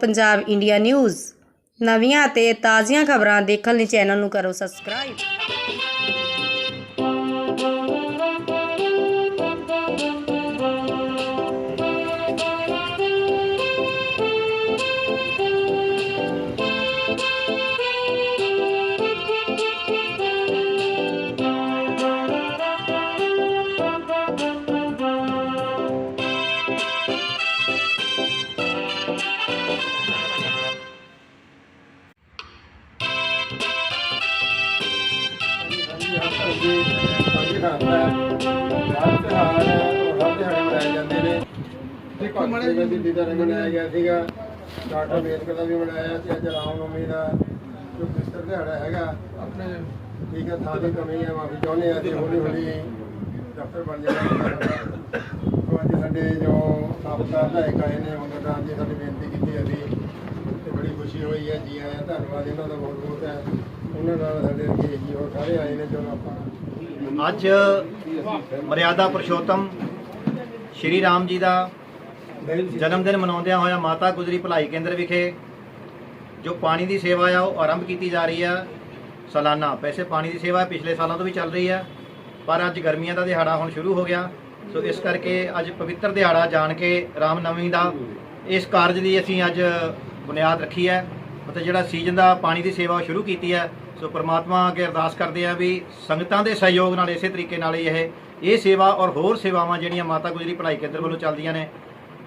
Punjab India news. ਨਵੀਆਂ ਅਤੇ ਤਾਜ਼ੀਆਂ ਖਬਰਾਂ ਦੇਖਣ ਲਈ ਚੈਨਲ ਨੂੰ ਕਰੋ ਸਬਸਕ੍ਰਾਈਬ। ਹਾਂਜੀ ਹਾਂਜੀ ਖਾਂਦਾ ਹਰ ਤਿਉਹਾਰ ਹਰ ਦਿਹਾੜੇ ਮਨਾਏ ਜਾਂਦੇ ਨੇ ਦੇਖੋ ਮੜੇ ਜੀ। ਦਿੱਲੀ ਦਾ ਮਨਾਇਆ ਗਿਆ ਸੀਗਾ। ਡਾਕਟਰ ਅੰਬੇਦਕਰ ਦਾ ਵੀ ਮਨਾਇਆ ਤੇ ਅੱਜ ਰਾਮ ਨਵਮੀ ਦਾ ਜੋ ਕ੍ਰਿਸਟਰ ਦਿਹਾੜਾ ਹੈਗਾ। ਆਪਣੇ ਠੀਕ ਹੈ ਥਾਂ ਦੀ ਕਮੀ ਹੈ ਮਾਫੀ ਚਾਹੁੰਦੇ ਹਾਂ ਅਸੀਂ ਹੌਲੀ ਹੌਲੀ ਡਾਕਟਰ ਬਣ ਜਾਣਾ ਅੱਜ ਸਾਡੇ ਜੋ ਸਾਬਕਾ ਵਿਧਾਇਕ ਆਏ ਨੇ ਮੰਗਲ ਰਾਮ ਜੀ ਸਾਡੀ ਬੇਨਤੀ ਕੀਤੀ ਅਸੀਂ ਤੇ ਬੜੀ ਖੁਸ਼ੀ ਹੋਈ ਹੈ ਜੀ ਆਇਆਂ ਧੰਨਵਾਦ ਇਹਨਾਂ ਦਾ ਬਹੁਤ ਬਹੁਤ ਹੈ। ਉਹਨਾਂ ਨਾਲ ਸਾਡੇ ਰਕੇਸ਼ ਜੀ ਹੋਰ ਸਾਰੇ ਆਏ ਨੇ ਜੋ ਆਪਾਂ ਅੱਜ ਮਰਿਆਦਾ ਪੁਰਸ਼ੋਤਮ ਸ਼੍ਰੀ ਰਾਮ ਜੀ ਦਾ ਜਨਮ ਦਿਨ ਮਨਾਉਂਦਿਆਂ ਹੋਇਆ ਮਾਤਾ ਗੁਜਰੀ ਭਲਾਈ ਕੇਂਦਰ ਵਿਖੇ ਜੋ ਪਾਣੀ ਦੀ ਸੇਵਾ ਆ, ਉਹ ਆਰੰਭ ਕੀਤੀ ਜਾ ਰਹੀ ਆ। ਸਾਲਾਨਾ ਵੈਸੇ ਪਾਣੀ ਦੀ ਸੇਵਾ ਪਿਛਲੇ ਸਾਲਾਂ ਤੋਂ ਵੀ ਚੱਲ ਰਹੀ ਆ, ਪਰ ਅੱਜ ਗਰਮੀਆਂ ਦਾ ਦਿਹਾੜਾ ਹੁਣ ਸ਼ੁਰੂ ਹੋ ਗਿਆ। ਸੋ ਇਸ ਕਰਕੇ ਅੱਜ ਪਵਿੱਤਰ ਦਿਹਾੜਾ ਜਾਣ ਕੇ ਰਾਮ ਨਵਮੀ ਦਾ ਇਸ ਕਾਰਜ ਦੀ ਅਸੀਂ ਅੱਜ ਬੁਨਿਆਦ ਰੱਖੀ ਹੈ। ਅਤੇ ਜਿਹੜਾ ਸੀਜ਼ਨ ਦਾ ਪਾਣੀ ਦੀ ਸੇਵਾ ਉਹ ਸ਼ੁਰੂ ਕੀਤੀ ਹੈ, ਸੋ ਪ੍ਰਮਾਤਮਾ ਅੱਗੇ ਅਰਦਾਸ ਕਰਦੇ ਆ ਵੀ ਸੰਗਤਾਂ ਦੇ ਸਹਿਯੋਗ ਨਾਲ ਇਸੇ ਤਰੀਕੇ ਨਾਲ ਹੀ ਇਹ ਇਹ ਸੇਵਾ ਔਰ ਹੋਰ ਸੇਵਾਵਾਂ ਜਿਹੜੀਆਂ ਮਾਤਾ ਗੁਜਰੀ ਭਲਾਈ ਕੇਂਦਰ ਵੱਲੋਂ ਚੱਲਦੀਆਂ ਨੇ,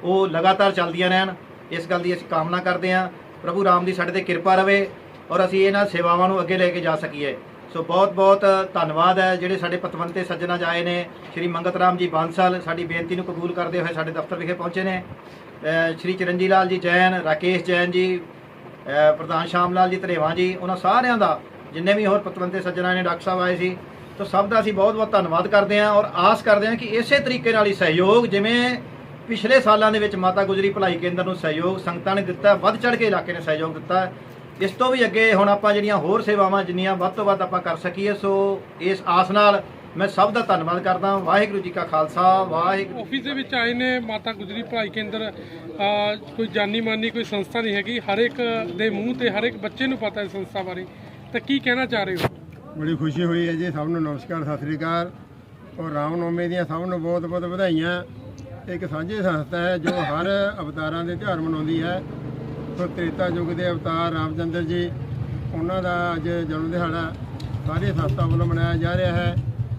ਉਹ ਲਗਾਤਾਰ ਚੱਲਦੀਆਂ ਰਹਿਣ। ਇਸ ਗੱਲ ਦੀ ਅਸੀਂ ਕਾਮਨਾ ਕਰਦੇ ਹਾਂ। ਪ੍ਰਭੂ ਰਾਮ ਦੀ ਸਾਡੇ ਤੇ ਕਿਰਪਾ ਰਵੇ ਔਰ ਅਸੀਂ ਇਹਨਾਂ ਸੇਵਾਵਾਂ ਨੂੰ ਅੱਗੇ ਲੈ ਕੇ ਜਾ ਸਕੀਏ। ਸੋ ਬਹੁਤ ਬਹੁਤ ਧੰਨਵਾਦ ਹੈ। ਜਿਹੜੇ ਸਾਡੇ ਪਤਵੰਤੇ ਸੱਜਣਾ ਜਾਏ ਨੇ, ਸ਼੍ਰੀ ਮੰਗਤ ਰਾਮ ਜੀ ਬਾਂਸਲ, ਸਾਡੀ ਬੇਨਤੀ ਨੂੰ ਕਬੂਲ ਕਰਦੇ ਹੋਏ ਸਾਡੇ ਦਫ਼ਤਰ ਵਿਖੇ ਪਹੁੰਚੇ ਨੇ। ਸ਼੍ਰੀ ਚਰਨਜੀ ਲਾਲ ਜੀ ਜੈਨ, ਰਾਕੇਸ਼ ਜੈਨ ਜੀ ਪ੍ਰਧਾਨ ਸ਼ਾਮ ਲਾਲ ਜੀ ਧਰੇਵਾਂ ਜੀ, ਉਹਨਾਂ ਸਾਰਿਆਂ ਦਾ, ਜਿੰਨੇ ਵੀ ਹੋਰ ਪਤਵੰਤੇ ਸੱਜਣਾ ਨੇ ਡਾਕਟਰ ਸਾਹਿਬ ਆਏ ਸੀ, ਤਾਂ ਸਭ ਦਾ ਅਸੀਂ ਬਹੁਤ ਬਹੁਤ ਧੰਨਵਾਦ ਕਰਦੇ ਹਾਂ ਔਰ ਆਸ ਕਰਦੇ ਹਾਂ ਕਿ ਇਸੇ ਤਰੀਕੇ ਨਾਲ ਹੀ ਸਹਿਯੋਗ, ਜਿਵੇਂ ਪਿਛਲੇ ਸਾਲਾਂ ਦੇ ਵਿੱਚ ਮਾਤਾ ਗੁਜਰੀ ਭਲਾਈ ਕੇਂਦਰ ਨੂੰ ਸਹਿਯੋਗ, ਸੰਗਤਾਂ ਨੇ ਦਿੱਤਾ, ਵੱਧ ਚੜ ਕੇ ਇਲਾਕੇ ਨੇ ਸਹਿਯੋਗ ਦਿੱਤਾ। ਇਸ ਤੋਂ ਵੀ ਅੱਗੇ ਹੁਣ ਆਪਾਂ ਜਿਹੜੀਆਂ ਹੋਰ ਸੇਵਾਵਾਂ, ਜਿੰਨੀਆਂ ਵੱਧ ਤੋਂ ਵੱਧ ਆਪਾਂ ਕਰ ਸਕੀਏ, ਸੋ ਇਸ ਆਸ ਨਾਲ ਮੈਂ ਸਭ ਦਾ ਧੰਨਵਾਦ ਕਰਦਾ ਵਾਹਿਗੁਰੂ ਜੀ ਕਾ ਖਾਲਸਾ ਵਾਹਿਗੁਰੂ ਆਫਿਸ ਦੇ ਵਿੱਚ ਆਏ ਨੇ ਮਾਤਾ ਗੁਜਰੀ ਭਲਾਈ ਕੇਂਦਰ। ਕੋਈ ਜਾਨੀ ਮਾਨੀ ਕੋਈ ਸੰਸਥਾ ਨਹੀਂ ਹੈਗੀ। ਹਰ ਇੱਕ ਦੇ ਮੂੰਹ ਤੇ ਹਰ ਇੱਕ ਬੱਚੇ ਨੂੰ ਪਤਾ ਹੈ ਸੰਸਥਾ ਬਾਰੇ। ਤਾਂ ਕੀ ਕਹਿਣਾ ਚਾਹ ਰਹੇ ਹੋ? ਬੜੀ ਖੁਸ਼ੀ ਹੋਈ ਹੈ ਜੀ ਸਭ ਨੂੰ ਨਮਸਕਾਰ ਸਤਿ ਸ੍ਰੀ ਅਕਾਲ। ਔਰ ਰਾਮ ਨਵਮੀ ਦੀਆਂ ਸਭ ਨੂੰ ਬਹੁਤ ਬਹੁਤ ਵਧਾਈਆਂ। ਇੱਕ ਸਾਂਝੀ ਸੰਸਥਾ ਹੈ ਜੋ ਹਰ ਅਵਤਾਰਾਂ ਦੇ ਤਿਉਹਾਰ ਮਨਾਉਂਦੀ ਹੈ। ਸੋ ਤ੍ਰੇਤਾ ਯੁੱਗ ਦੇ ਅਵਤਾਰ ਰਾਮਚੰਦਰ ਜੀ ਉਹਨਾਂ ਦਾ ਅੱਜ ਜਨਮ ਦਿਹਾੜਾ ਸਾਰੀ ਸੰਸਥਾ ਵੱਲੋਂ ਮਨਾਇਆ ਜਾ ਰਿਹਾ ਹੈ।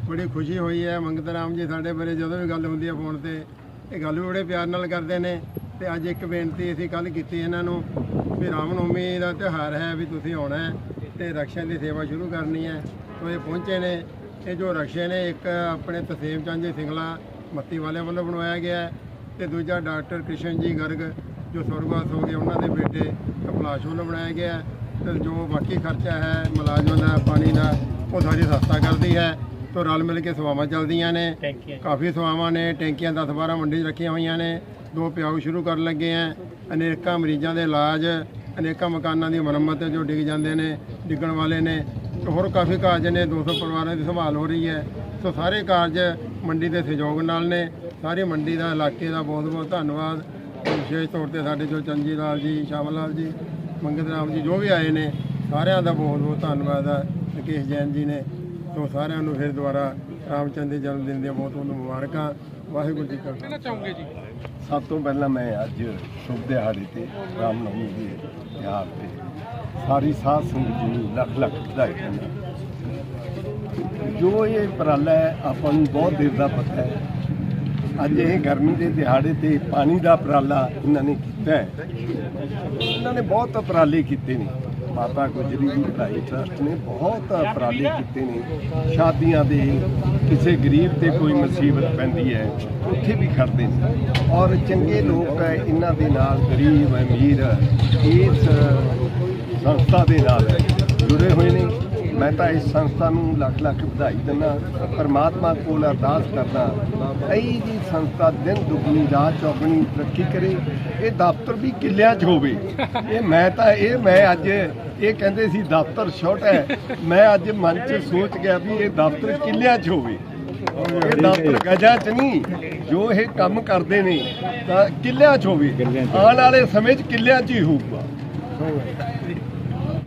ਬੜੀ ਖੁਸ਼ੀ ਹੋਈ ਹੈ ਮੰਗਤ ਰਾਮ ਜੀ ਸਾਡੇ ਬਾਰੇ ਜਦੋਂ ਵੀ ਗੱਲ ਹੁੰਦੀ ਹੈ ਫੋਨ ਤੇ। ਇਹ ਗੱਲ ਵੀ ਬੜੇ ਪਿਆਰ ਨਾਲ ਕਰਦੇ ਨੇ ਤੇ ਅੱਜ ਇੱਕ ਬੇਨਤੀ ਅਸੀਂ ਕੱਲ ਕੀਤੀ ਇਹਨਾਂ ਨੂੰ ਵੀ ਰਾਮਨੌਮੀ ਦਾ ਤਿਉਹਾਰ ਹੈ ਵੀ ਤੁਸੀਂ ਆਉਣਾ ਹੈ ਤੇ ਰਕਸ਼ਾ ਦੀ ਸੇਵਾ ਸ਼ੁਰੂ ਕਰਨੀ ਹੈ। ਸੋ ਇਹ ਪਹੁੰਚੇ ਨੇ ਇਹ ਜੋ ਰਕਸ਼ੇ ਨੇ ਇੱਕ ਆਪਣੇ ਤਸੀਮ ਚੰਦ ਜੀ ਸਿੰਗਲਾ ਮੱਤੀ ਵਾਲਿਆਂ ਵੱਲੋਂ ਬਣਵਾਇਆ ਗਿਆ ਹੈ ਤੇ ਦੂਜਾ ਡਾਕਟਰ ਕ੍ਰਿਸ਼ਨ ਜੀ ਗਰਗ ਜੋ ਸੁਰਗਵਾਸ ਹੋ ਗਏ ਉਹਨਾਂ ਦੇ ਬੇਟੇ ਕਪਲਾਸ਼ ਵੱਲੋਂ ਬਣਾਇਆ ਗਿਆ ਹੈ ਤੇ ਜੋ ਬਾਕੀ ਖਰਚਾ ਹੈ ਮੁਲਾਜ਼ਮਾਂ ਦਾ, ਪਾਣੀ ਦਾ, ਉਹ ਸਾਰੀ ਸਸਤਾ ਕਰਦੀ ਹੈ। ਤੋਂ ਰਲ ਮਿਲ ਕੇ ਸੇਵਾਵਾਂ ਚੱਲਦੀਆਂ ਨੇ। ਕਾਫੀ ਸੇਵਾਵਾਂ ਨੇ ਟੈਂਕੀਆਂ 10 12 ਮੰਡੀ 'ਚ ਰੱਖੀਆਂ ਹੋਈਆਂ ਨੇ। ਦੋ ਪਿਆਉ ਸ਼ੁਰੂ ਕਰਨ ਲੱਗੇ ਆ। ਅਨੇਕਾਂ ਮਰੀਜ਼ਾਂ ਦੇ ਇਲਾਜ ਅਨੇਕਾਂ ਮਕਾਨਾਂ ਦੀ ਮੁਰੰਮਤ ਜੋ ਡਿੱਗ ਜਾਂਦੇ ਨੇ ਡਿੱਗਣ ਵਾਲੇ ਨੇ। ਹੋਰ ਕਾਫੀ ਕਾਰਜ ਨੇ 200 ਪਰਿਵਾਰਾਂ ਦੀ ਸੰਭਾਲ ਹੋ ਰਹੀ ਹੈ। ਸੋ ਸਾਰੇ ਕਾਰਜ ਮੰਡੀ ਦੇ ਸਹਿਯੋਗ ਨਾਲ ਨੇ। ਸਾਰੀ ਮੰਡੀ ਦਾ ਇਲਾਕੇ ਦਾ ਬਹੁਤ ਬਹੁਤ ਧੰਨਵਾਦ। ਵਿਸ਼ੇਸ਼ ਤੌਰ ਤੇ ਸਾਡੇ ਜੋ ਚੰਜੀ ਲਾਲ ਜੀ ਸ਼ਾਮਲ ਲਾਲ ਜੀ ਮੰਗਤ ਰਾਮ ਜੀ ਜੋ ਵੀ ਆਏ ਨੇ ਸਾਰਿਆਂ ਦਾ ਬਹੁਤ ਬਹੁਤ ਧੰਨਵਾਦ ਹੈ ਰਕੇਸ਼ ਜੈਨ ਜੀ ਨੇ ਸੋ ਸਾਰਿਆਂ ਨੂੰ ਫਿਰ ਦੁਬਾਰਾ ਰਾਮਚੰਦ ਦੇ ਜਨਮ ਦਿਨ ਦੀਆਂ ਬਹੁਤ ਬਹੁਤ ਮੁਬਾਰਕਾਂ। ਵਾਹਿਗੁਰੂ ਜੀ ਕਾ ਖਾਲਸਾ। ਕਹਿਣਾ ਚਾਹੋਗੇ ਜੀ? ਸਭ ਤੋਂ ਪਹਿਲਾਂ ਮੈਂ ਅੱਜ ਸ਼ੁਭ ਦਿਹਾੜੇ ਤੇ ਰਾਮ ਨਵਮੀ ਦੇ ਤਿਉਹਾਰ ਤੇ ਸਾਰੀ ਸਾਧ ਸੰਗਤ ਜੀ ਨੂੰ ਲੱਖ ਲੱਖ ਵਧਾਈ ਦਿੰਦਾ। ਜੋ ਇਹ ਉਪਰਾਲਾ ਹੈ ਆਪਾਂ ਨੂੰ ਬਹੁਤ ਦੇਰ ਦਾ ਪਤਾ ਹੈ। ਅੱਜ ਇਹ ਗਰਮੀ ਦੇ ਦਿਹਾੜੇ ਤੇ ਪਾਣੀ ਦਾ ਉਪਰਾਲਾ ਇਹਨਾਂ ਨੇ ਕੀਤਾ ਹੈ। ਇਹਨਾਂ ਨੇ ਬਹੁਤ ਉਪਰਾਲੇ ਕੀਤੇ ਨੇ। ਮਾਤਾ ਗੁਜਰੀ ਦੀ ਭਲਾਈ ਟਰਸਟ ਨੇ ਬਹੁਤ ਉਪਰਾਲੇ ਕੀਤੇ ਨੇ। ਸ਼ਾਦੀਆਂ ਦੇ ਕਿਸੇ ਗਰੀਬ ਤੇ ਕੋਈ ਮੁਸੀਬਤ ਪੈਂਦੀ ਹੈ, ਉੱਥੇ ਵੀ ਖੜਦੇ ਨੇ। ਔਰ ਚੰਗੇ ਲੋਕ ਇਹਨਾਂ ਦੇ ਨਾਲ ਗਰੀਬ, ਅਮੀਰ, ਇਸ ਸੰਸਥਾ ਦੇ ਨਾਲ ਜੁੜੇ ਹੋਏ ਨੇ। ਮੈਂ ਤਾਂ ਇਸ ਸੰਸਥਾ ਨੂੰ ਲੱਖ ਲੱਖ ਵਧਾਈ ਦਿੰਦਾ ਪਰਮਾਤਮਾ ਕੋਲ ਅਰਦਾਸ ਕਰਦਾ ਐਈ ਜੀ ਸੰਸਥਾ ਦਿਨ ਦੁਗਣੀ, ਰਾਤ ਚੌਗਣੀ ਤਰੱਕੀ ਕਰੇ, ਇਹ ਦਫ਼ਤਰ ਵੀ ਕਿੱਲਿਆਂ 'ਚ ਹੋਵੇ। ਇਹ ਮੈਂ ਤਾਂ ਇਹ, ਮੈਂ ਅੱਜ ਇਹ ਕਹਿੰਦੇ ਸੀ ਦਫ਼ਤਰ ਛੋਟ ਹੈ। ਮੈਂ ਅੱਜ ਮਨ 'ਚ ਸੋਚ ਗਿਆ ਵੀ ਇਹ ਦਫ਼ਤਰ ਕਿੱਲਿਆਂ 'ਚ ਹੋਵੇ। ਇਹ ਦਫ਼ਤਰ ਗਜਾਂ ਚ ਨਹੀਂ, ਜੋ ਇਹ ਕੰਮ ਕਰਦੇ ਨੇ, ਤਾਂ ਕਿੱਲਿਆਂ ਚ ਹੋਵੇ। ਆਉਣ ਵਾਲੇ ਸਮੇਂ ਚ ਕਿੱਲਿਆਂ ਚ ਹੀ ਹੋਊਗਾ।